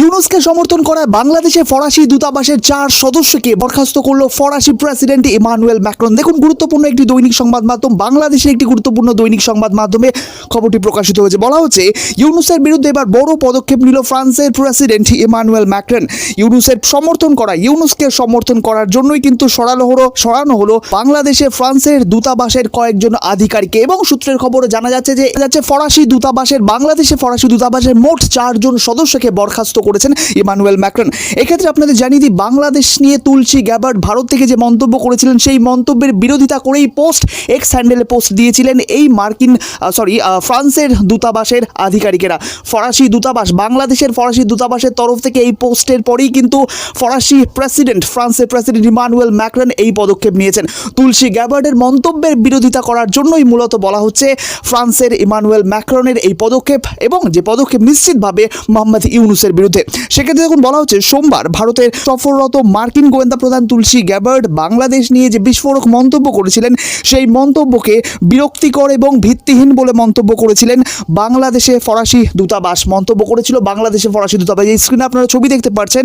ইউনুসকে সমর্থন করায় বাংলাদেশে ফরাসি দূতাবাসের চার সদস্যকে বরখাস্ত করল ফরাসি প্রেসিডেন্ট ইমানুয়েল ম্যাক্রন। দেখুন, গুরুত্বপূর্ণ একটি দৈনিক সংবাদ মাধ্যম, বাংলাদেশের একটি গুরুত্বপূর্ণ দৈনিক সংবাদ মাধ্যমে খবরটি প্রকাশিত হয়েছে। বলা হচ্ছে, ইউনুসের বিরুদ্ধে এবার বড় পদক্ষেপ নিল ফ্রান্সের প্রেসিডেন্ট ইমানুয়েল ম্যাক্রন। ইউনুসের সমর্থন করা ইউনুসকে সমর্থন করার জন্যই কিন্তু সরানো হলো সরানো হলো বাংলাদেশে ফ্রান্সের দূতাবাসের কয়েকজন আধিকারিক এবং সূত্রের খবরে জানা যাচ্ছে যে যাচ্ছে ফরাসি দূতাবাসের, বাংলাদেশে ফরাসি দূতাবাসের মোট চারজন সদস্যকে বরখাস্ত করেছেন ইমানুয়েল ম্যাক্রন। এক্ষেত্রে আপনাদের জানিয়ে দিই, বাংলাদেশ নিয়ে তুলসী গ্যাবার্ড ভারত থেকে যে মন্তব্য করেছিলেন, সেই মন্তব্যের বিরোধিতা করেই পোস্ট এক্স হ্যান্ডেলে পোস্ট দিয়েছিলেন এই মার্কিন সরি ফ্রান্সের দূতাবাসের আধিকারিকেরা। ফরাসি দূতাবাস, বাংলাদেশের ফরাসি দূতাবাসের তরফ থেকে এই পোস্টের পরেই কিন্তু ফরাসি প্রেসিডেন্ট, ফ্রান্সের প্রেসিডেন্ট ইমানুয়েল ম্যাক্রন এই পদক্ষেপ নিয়েছেন। তুলসী গ্যাবার্ডের মন্তব্যের বিরোধিতা করার জন্যই মূলত বলা হচ্ছে, ফ্রান্সের ইমানুয়েল ম্যাক্রনের এই পদক্ষেপ এবং যে পদক্ষেপ নিশ্চিতভাবে মোহাম্মদ ইউনুসের বিরুদ্ধে সেক্ষেত্রে দেখুন বলা হচ্ছে, সোমবার ভারতের সফররত মার্কিন গোয়েন্দা প্রধান তুলসী গ্যাবার্ড বাংলাদেশ নিয়ে যে বিস্ফোরক মন্তব্য করেছিলেন, সেই মন্তব্যকে বিরক্তিকর এবং ভিত্তিহীন বলে মন্তব্য করেছিলেন বাংলাদেশে ফরাসি দূতাবাস। মন্তব্য করেছিল বাংলাদেশে ফরাসি দূতাবাস। এই স্ক্রিনে আপনারা ছবি দেখতে পাচ্ছেন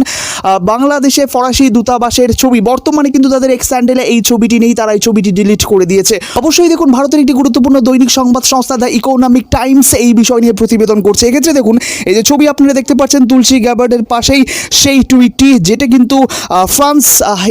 বাংলাদেশে ফরাসি দূতাবাসের ছবি। বর্তমানে কিন্তু তাদের এক্স স্যান্ডেলে এই ছবিটি নেই, তারা এই ছবিটি ডিলিট করে দিয়েছে। অবশ্যই দেখুন, ভারতের একটি গুরুত্বপূর্ণ দৈনিক সংবাদ সংস্থা দ্য ইকোনমিক টাইমস এই বিষয় নিয়ে প্রতিবেদন করছে। এক্ষেত্রে দেখুন, এই যে ছবি আপনারা দেখতে পাচ্ছেন তুলসী গ্যাবার্ডের পাশেই সেই টুইটটি যেটা কিন্তু ফ্রান্স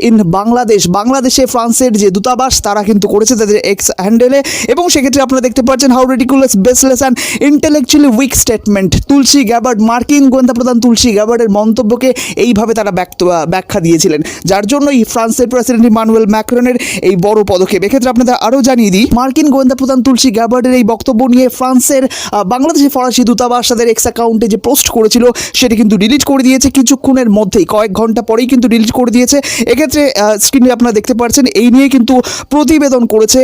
ইন বাংলাদেশ বাংলাদেশে ফ্রান্সের যে দূতাবাস, তারা কিন্তু করেছে তাদের এক্স হ্যান্ডেলে এবং সেক্ষেত্রে আপনারা দেখতে পাচ্ছেন how ridiculous baseless and intellectually weak statement Tulsi Gabbard মার্কিন গোয়েন্দা প্রধান তুলসী গ্যাবার্ডের মন্তব্যকে এইভাবে তারা ব্যক্ত ব্যাখ্যা দিয়েছিলেন। যার জন্যই ফ্রান্সের প্রেসিডেন্ট ইমানুয়েল ম্যাক্রনের এই বড় পদক্ষেপ। এক্ষেত্রে আপনাদের আরও জানিয়ে দিই, মার্কিন গোয়েন্দা প্রধান তুলসী গ্যাবার্ডের এই বক্তব্য নিয়ে ফ্রান্সের বাংলাদেশে ফরাসি দূতাবাস তাদের এক্স অ্যাকাউন্টে যে পোস্ট করেছিল, সেটি কিন্তু ডিলিট করে দিয়েছে কিছুক্ষণের মধ্যেই। কয়েক ঘণ্টা পরেই কিন্তু ডিলিট করে দিয়েছে। এক্ষেত্রে স্ক্রিনে আপনারা দেখতে পাচ্ছেন, এই নিয়ে কিন্তু প্রতিবেদন করেছে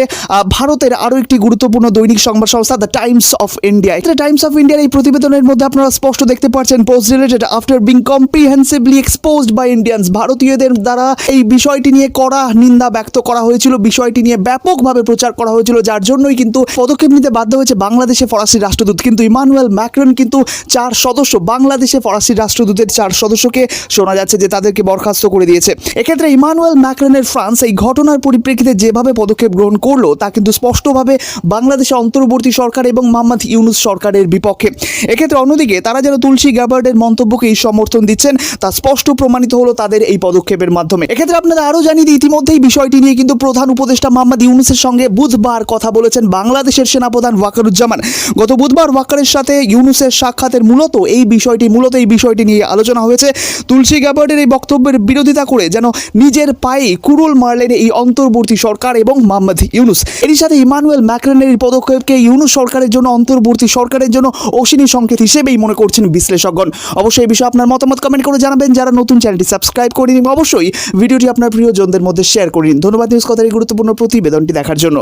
ভারতের আরও একটি গুরুত্বপূর্ণ দৈনিক সংবাদ সংস্থা দ্য টাইমস অফ ইন্ডিয়া এক্ষেত্রে টাইমস অফ ইন্ডিয়ার এই প্রতিবেদনের মধ্যে আপনারা স্পষ্ট দেখতে পাচ্ছেন post related after being comprehensively exposed by Indians ভারতীয়দের দ্বারা এই বিষয়টি নিয়ে কড়া নিন্দা ব্যক্ত করা হয়েছিল, বিষয়টি নিয়ে ব্যাপকভাবে প্রচার করা হয়েছিল, যার জন্যই কিন্তু পদক্ষেপ নিতে বাধ্য হয়েছে বাংলাদেশে ফরাসি রাষ্ট্রদূত। কিন্তু ইমানুয়েল ম্যাক্রন কিন্তু চার সদস্য, বাংলাদেশে ফরাসি রাষ্ট্রদূতের চার সদস্যকে শোনা যাচ্ছে যে তাদেরকে বরখাস্ত করে দিয়েছে। এক্ষেত্রে ইমানুয়েল ম্যাক্রনের ফ্রান্স এই ঘটনার পরিপ্রেক্ষিতে যেভাবে পদক্ষেপ গ্রহণ করল, তা কিন্তু স্পষ্টভাবে বাংলাদেশে অন্তর্বর্তী সরকার এবং মোহাম্মদ ইউনুস সরকারের বিপক্ষে। এক্ষেত্রে অন্যদিকে তারা যেন তুলসী গ্যাবার্ডের মন্তব্যকে এই সমর্থন দিচ্ছেন, তা স্পষ্ট প্রমাণিত হলো তাদের এই পদক্ষেপের মাধ্যমে। এক্ষেত্রে আপনারা আরও জানিয়ে দিই, ইতিমধ্যেই বিষয়টি নিয়ে কিন্তু প্রধান উপদেষ্টা মোহাম্মদ ইউনুসের সঙ্গে বুধবার কথা বলেছেন বাংলাদেশের সেনাপ্রধান ওয়াকারুজ্জামান। গত বুধবার ওয়াকারের সাথে ইউনুসের সাক্ষাতের মূলত এই বিষয়টি, মূলত এই বিষয়টি নিয়ে আলোচনা হয়েছে। তুলসী গ্যাবার্ডের এই বক্তব্যের বিরোধিতা করে যেন নিজের পায়ে কুরুল মারলেন এই অন্তর্বর্তী সরকার এবং মোহাম্মদ ইউনুস। এরই সাথে ইমানুয়েল ম্যাক্রনের এই পদক্ষেপকে ইউনুস সরকারের জন্য, অন্তর্বর্তী সরকারের জন্য অশ্বিনী সংকেত হিসেবেই মনে করছেন বিশ্লেষকগণ। অবশ্যই এই বিষয়ে আপনার মতামত কমেন্ট করে জানাবেন। যারা নতুন চ্যানেলটি সাবস্ক্রাইব করে নিন। অবশ্যই ভিডিওটি আপনার প্রিয়জনদের মধ্যে শেয়ার করে নিন। ধন্যবাদ নিউজ কথার এই গুরুত্বপূর্ণ প্রতিবেদনটি দেখার জন্য।